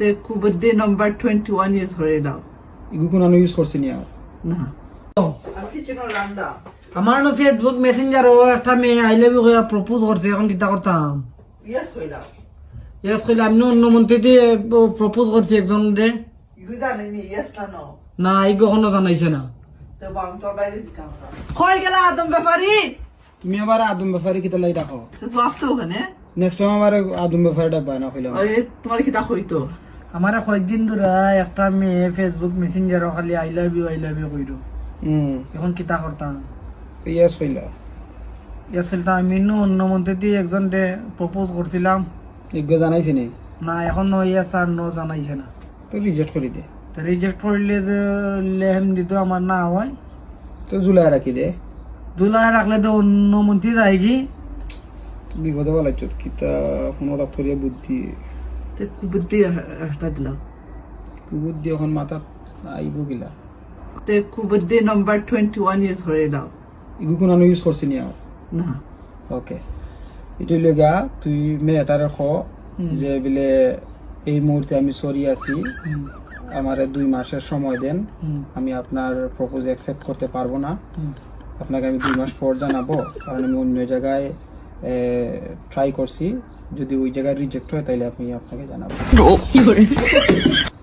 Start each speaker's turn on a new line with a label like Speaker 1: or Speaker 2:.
Speaker 1: তে কুবুদ্দি number twenty one use হয়ে দাও।
Speaker 2: ইগু কোন আমি ইউজ করছি নিয়া
Speaker 1: না। আপনি চিনো রান্না
Speaker 3: আমার না ফেসবুক মেসেঞ্জার ও একটা মেয়ে আই লাভ ইউ প্রপোজ করছে এখন কিতা করতাম?
Speaker 1: ইয়েস হয়ে দাও
Speaker 3: ইয়েস কইলে আমি অন্য মন্ত্রীতে প্রপোজ করছি একজন রে।
Speaker 1: ইগু জানেনি ইয়েস না নো
Speaker 3: না কখনো জানাইছে না।
Speaker 1: তো বাইরে কই গেলা আদম ব্যাপারি?
Speaker 2: তুমি আবার আদম ব্যাপারে কিতা লাই রাখো
Speaker 1: তো জবাব তো ওখানে।
Speaker 2: নেক্সট টাইম আমার আদম ব্যাপারে ডাব্বা না কইলাম
Speaker 1: তোমার কিতা হইতো
Speaker 3: আমার কয়েকদিন ধরে একটা মেয়ে ফেসবুক মেসেঞ্জার খালি I love you I love you কইরো। এখন কিতা করতাম
Speaker 2: ইয়েস হইলা
Speaker 3: ইয়েস কইতাম আমি নো অন্য মন্ত্রীতে একজন রে প্রপোজ করছিলাম।
Speaker 2: ইগু জানাইছি নি?
Speaker 3: না এখন নো ইয়েস আর নো জানাইছে না।
Speaker 2: তো রিজেক্ট করে দে।
Speaker 3: তো রিজেক্ট করলে যে লেহেম দিত আমার না হয়।
Speaker 2: তো জুলাই রাখি দে।
Speaker 3: দুলাই রাখলে তো অন্য মন্ত্রী যায় কি
Speaker 2: বিপদে বলাই চোট কিতা কোনো রাত্তরিয়া বুদ্ধি।
Speaker 1: তে কুবুদ্দি একটা দিলাম
Speaker 2: বুদ্ধি এখন মাথাত আইব গিলা।
Speaker 1: তে কুবুদ্দি নাম্বার টোয়েন্টি ওয়ান ইউজ হয়ে দাও
Speaker 2: ইগু কোন আমি ইউজ করছি নিয়া
Speaker 1: না।
Speaker 2: ওকে এটু লেগা তুই মেয়েটারে খ যে বিলে এই মুহূর্তে আমি সরি আছি আমারে দুই মাসের সময় দেন আমি আপনার প্রপোজ অ্যাকসেপ্ট করতে পারব না। আপনাকে আমি দুই মাস পর জানাব কারণ আমি অন্য জায়গায় ট্রাই করছি। যদি ওই জায়গায় রিজেক্ট হয় তাহলে আমি আপনাকে জানাব।